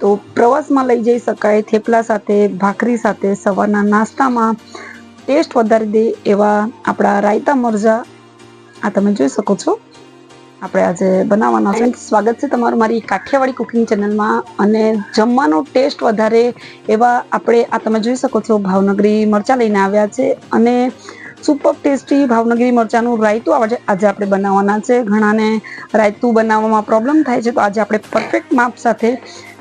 તો પ્રવાસમાં લઈ જઈ શકાય, થેપલા સાથે, ભાખરી સાથે, સવારના નાસ્તામાં ટેસ્ટ વધારી દે એવા આપણા રાયતા મરજા. આ તમે જોઈ શકો છો. આપણે આજે બનાવવાના છે. સ્વાગત છે તમારું મારી કાઠિયાવાડી કુકિંગ ચેનલમાં અને જમવાનો ટેસ્ટ વધારે એવા આપણે, આ તમે જોઈ શકો છો, ભાવનગરી મરચાં લઈને આવ્યા છે અને સુપર ટેસ્ટી ભાવનગરી મરચાંનું રાયતું આજે આજે આપણે બનાવવાના છે. ઘણાને રાયતું બનાવવામાં પ્રોબ્લેમ થાય છે. તો આજે આપણે પરફેક્ટ માપ સાથે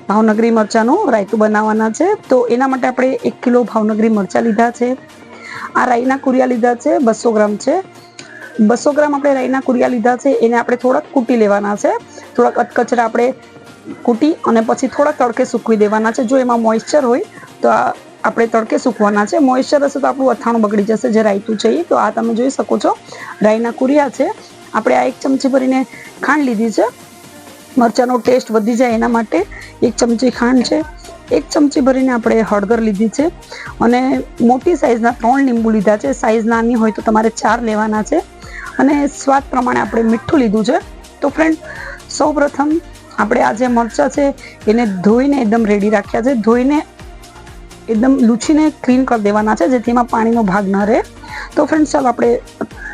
ભાવનગરી મરચાંનું રાયતું બનાવવાના છે. તો એના માટે આપણે એક કિલો ભાવનગરી મરચાં લીધા છે. આ રાઈના કુરિયા લીધા છે, બસો ગ્રામ છે. બસો ગ્રામ આપણે રાઈના કુરિયા લીધા છે, એને આપણે થોડાક કૂટી લેવાના છે. થોડાક અટકચરા આપણે કૂટી અને પછી થોડાક તડકે સૂકવી દેવાના છે. જો એમાં મોઇશ્ચર હોય, તો આ આપણે તડકે સૂકવાના છે. મોઇશ્ચર હશે તો આપણું અથાણું બગડી જશે, જે રાયતું છે તો આ તમે જોઈ શકો છો રાઈના કુરિયા છે. આપણે આ એક ચમચી ભરીને ખાંડ લીધી છે. મરચાંનો ટેસ્ટ વધી જાય એના માટે એક ચમચી ખાંડ છે. એક ચમચી ભરીને આપણે હળદર લીધી છે અને મોટી સાઇઝના ત્રણ લીંબુ લીધા છે. સાઇઝ નાની હોય તો તમારે ચાર લેવાના છે અને સ્વાદ પ્રમાણે આપણે મીઠું લીધું છે. તો ફ્રેન્ડ સૌ પ્રથમ આપણે આ જે મરચાં છે એને ધોઈને એકદમ રેડી રાખ્યા છે. ધોઈને એકદમ લૂછીને ક્લીન કરી દેવાના છે જેથી એમાં પાણીનો ભાગ ન રહે. તો ફ્રેન્ડ ચાલો આપણે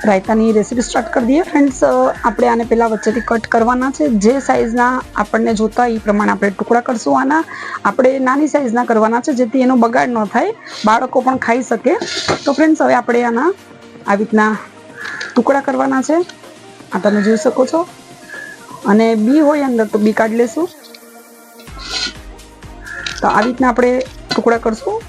રાયતાની રેસીપી સ્ટાર્ટ કરી દઈએ. ફ્રેન્ડ્સ આપણે આને પહેલાં વચ્ચેથી કટ કરવાના છે. જે સાઈઝના આપણને જોતા એ પ્રમાણે આપણે ટુકડા કરશું. આના આપણે નાની સાઇઝના કરવાના છે, જેથી એનો બગાડ ન થાય. બાળકો પણ ખાઈ શકે. તો ફ્રેન્ડ્સ હવે આપણે આના આવી રીતના ટુકડા કરવાના છે. આ તમે જોઈ શકો છો. અને બી હોય અંદર તો બી કાઢી લેશું. તો આવી રીતના આપણે ટુકડા કરશું.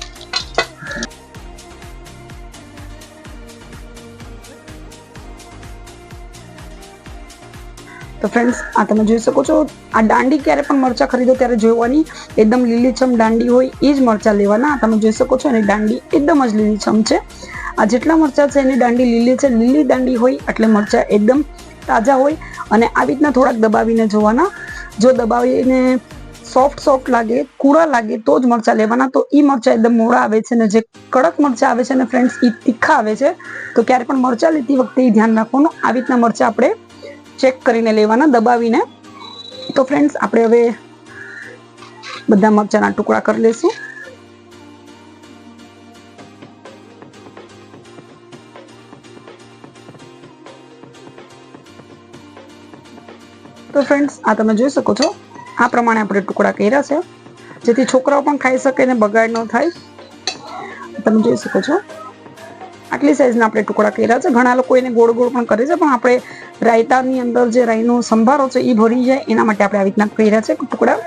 તો ફ્રેન્ડ્સ આ તમે જોઈ શકો છો, આ દાંડી ક્યારે પણ મરચાં ખરીદો ત્યારે જોવાની એકદમ લીલીછમ દાંડી હોય એ જ મરચાં લેવાના. તમે જોઈ શકો છો, એની દાંડી એકદમ જ લીલીછમ છે. આ જેટલા મરચાં છે, એની દાંડી લીલી છે. લીલી દાંડી હોય એટલે મરચાં એકદમ તાજા હોય અને આવી રીતના થોડાક દબાવીને જોવાના. જો દબાવીને સોફ્ટ સોફ્ટ લાગે કૂળા લાગે, તો જ મરચાં લેવાના. તો એ મરચાં એકદમ મોડા આવે છે ને જે કડક મરચાં આવે છે ને ફ્રેન્ડ્સ એ તીખા આવે છે. તો ક્યારે પણ મરચાં લેતી વખતે એ ધ્યાન રાખવાનું. આવી રીતના મરચાં આપણે ચેક કરીને લેવાના દબાવીને. તો ફ્રેન્ડ્સ આપણે હવે બધા મરચાંના ટુકડા કરી લઈશું તો ફ્રેન્ડ્સ આ તમે જોઈ શકો છો, આ પ્રમાણે આપણે ટુકડા કર્યા છે. જેથી છોકરાઓ પણ ખાઈ શકે ને બગાડ ન થાય. તમે જોઈ શકો છો. આટલી સાઈઝના આપણે ટુકડા કર્યા છે. ઘણા લોકો એને ગોળ ગોળ પણ કરે છે, પણ આપણે રાયતાની અંદર જે રાઈનો સંભારો છે એ ભરી જાય. એના માટે આપણે આવી રીતના કર્યા છે ટુકડા.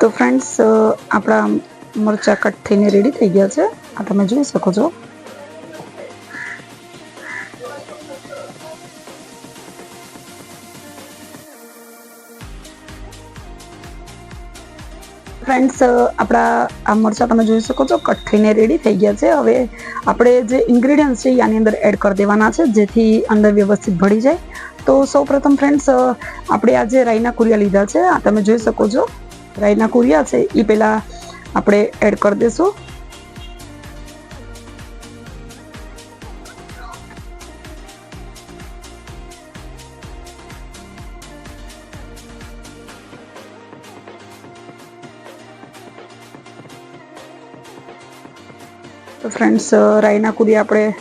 તો ફ્રેન્ડ્સ આપણા મરચા કટ થઈને રેડી થઈ ગયા છે. આ તમે જોઈ શકો છો. ફ્રેન્ડ્સ આપણા આ મરચા તમે જોઈ શકો છો કટ થઈને રેડી થઈ ગયા છે. હવે આપણે જે ઇન્ગ્રીડિયન્ટ્સ છે આની અંદર એડ કરી દેવાના છે, જેથી અંદર વ્યવસ્થિત ભળી જાય. તો સૌ પ્રથમ ફ્રેન્ડ્સ આપણે આજે રાઈના કુરિયા લીધા છે, આ તમે જોઈ શકો છો. રાઈના કુરિયા છે એ પહેલાં આપણે એડ કરી દેશું. ફ્રેન્ડ્સ રાઈના કુરી આપણે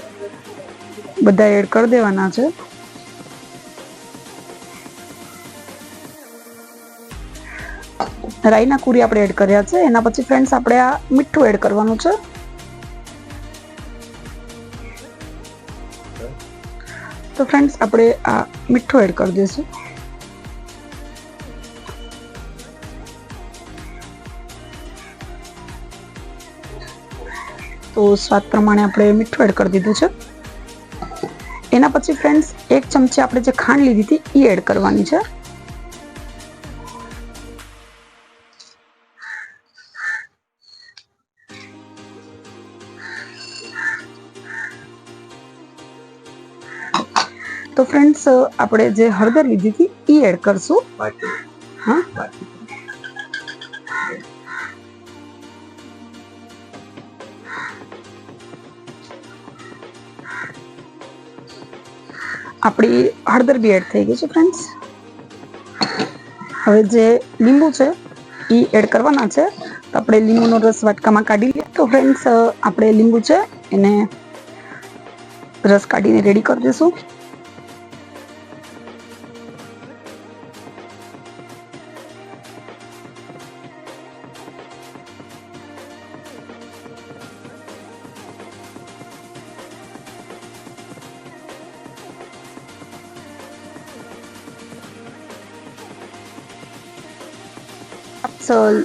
બધા એડ કરી દેવાના છે. રાઈના કુરી આપણે એડ કર્યા છે. એના પછી ફ્રેન્ડ્સ આપણે આ મીઠું એડ કરવાનું છે. તો ફ્રેન્ડ્સ આપણે આ મીઠું એડ કરી દઈશું. તો સ્વાદ પ્રમાણે આપણે મીઠું એડ કરી દીધું છે. એના પછી ફ્રેન્ડ્સ એક ચમચી આપણે જે ખાંડ લીધી હતી એ એડ કરવાની છે. તો ફ્રેન્ડ્સ આપણે જે હળદર લીધી હતી એ એડ કરશું. હા? આપણી હળદર બી એડ થઈ ગઈ છે ફ્રેન્ડ્સ હવે જે લીંબુ છે એ એડ કરવાના છે. તો આપણે લીંબુનો રસ વાટકામાં કાઢી લઈએ. તો ફ્રેન્ડ્સ આપણે લીંબુ છે એને રસ કાઢીને રેડી કરી દઈશું.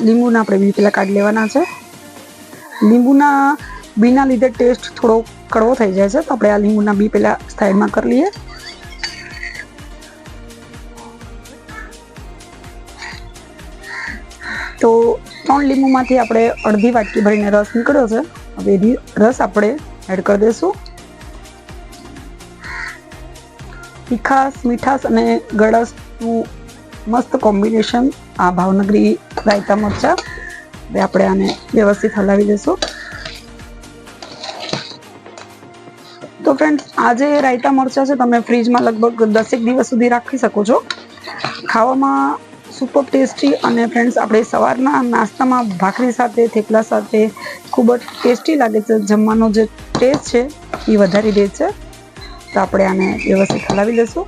લીંબુના આપણે બી પેલા કાઢી લેવાના છે. લીંબુના બીના લીધે ટેસ્ટ થોડો કડવો થઈ જાય છે, તો આપણે આ લીંબુના બી પેલા સાઈડમાં કરી લઈએ. તો ત્રણ લીંબુમાંથી આપણે અડધી વાટકી ભરીને રસ નીકળ્યો છે. હવે એ રસ આપણે એડ કરી દઈશું. તીખાસ મીઠાશ અને ગળસનું મસ્ત કોમ્બિનેશન આ ભાવનગરી રાયતા મરચા હવે આપણે આને વ્યવસ્થિત હલાવી દઈશું તો ફ્રેન્ડ્સ આ જે રાયતા મરચા છે, તમે ફ્રીજમાં લગભગ દસેક દિવસ સુધી રાખી શકો છો. ખાવામાં સુપર ટેસ્ટી અને ફ્રેન્ડ્સ આપણે સવારના નાસ્તામાં ભાખરી સાથે, થેપલા સાથે ખૂબ જ ટેસ્ટી લાગે છે. જમવાનો જે ટેસ્ટ છે, એ વધારી દે છે. તો આપણે આને વ્યવસ્થિત હલાવી દઈશું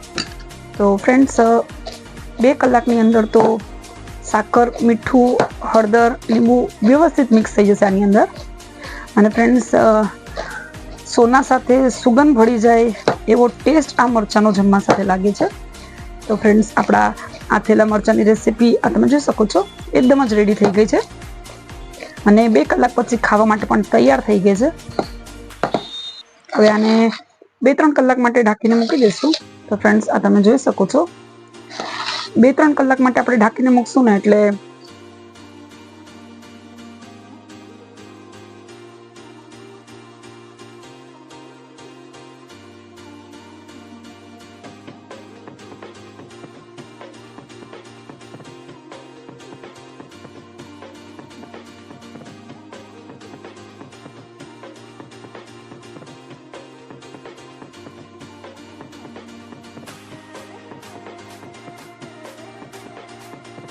તો ફ્રેન્ડ્સ બે કલાકની અંદર તો સાકર, મીઠું, હળદર, લીંબુ વ્યવસ્થિત મિક્સ થઈ જશે આની અંદર. અને ફ્રેન્ડ્સ સોના સાથે સુગંધ ભળી જાય એવો ટેસ્ટ આ મરચાંનો જમવા સાથે લાગે છે. તો ફ્રેન્ડ્સ આપણા આ થેલા મરચાંની રેસીપી આ તમે જોઈ શકો છો, એકદમ જ રેડી થઈ ગઈ છે. અને બે કલાક પછી ખાવા માટે પણ તૈયાર થઈ ગઈ છે. હવે આને બે ત્રણ કલાક માટે ઢાંકીને મૂકી દઈશું. તો ફ્રેન્ડ્સ આ તમે જોઈ શકો છો બે ત્રણ કલાક માટે આપણે ઢાંકીને મૂકશું ને એટલે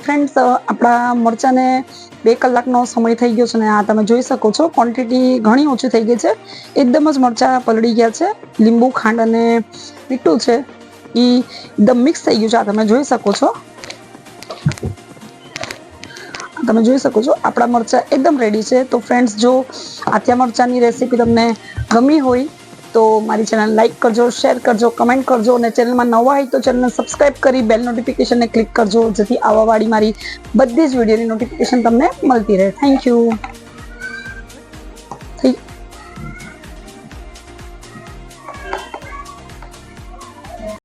ફ્રેન્ડ્સ આપણા મરચાંને બે કલાકનો સમય થઈ ગયો છે ને આ તમે જોઈ શકો છો. ક્વોન્ટિટી ઘણી ઓછી થઈ ગઈ છે. એકદમ જ મરચાં પલળી ગયા છે. લીંબુ, ખાંડ અને મીઠું છે. એ એકદમ મિક્સ થઈ ગયું છે. આ તમે જોઈ શકો છો. તમે જોઈ શકો છો. આપણા મરચાં એકદમ રેડી છે. તો ફ્રેન્ડ્સ જો આથિયા મરચાંની રેસીપી તમને ગમી હોય તો મારી ચેનલ લાઇક કરજો શેર કરજો કમેન્ટ કરજો અને ચેનલમાં નવા હોય તો ચેનલને સબસ્ક્રાઇબ કરી બેલ નોટિફિકેશનને ક્લિક કરજો, જેથી આવવાવાળી મારી બધી જ વિડીયોની નોટિફિકેશન તમને મળતી રહે. Thank you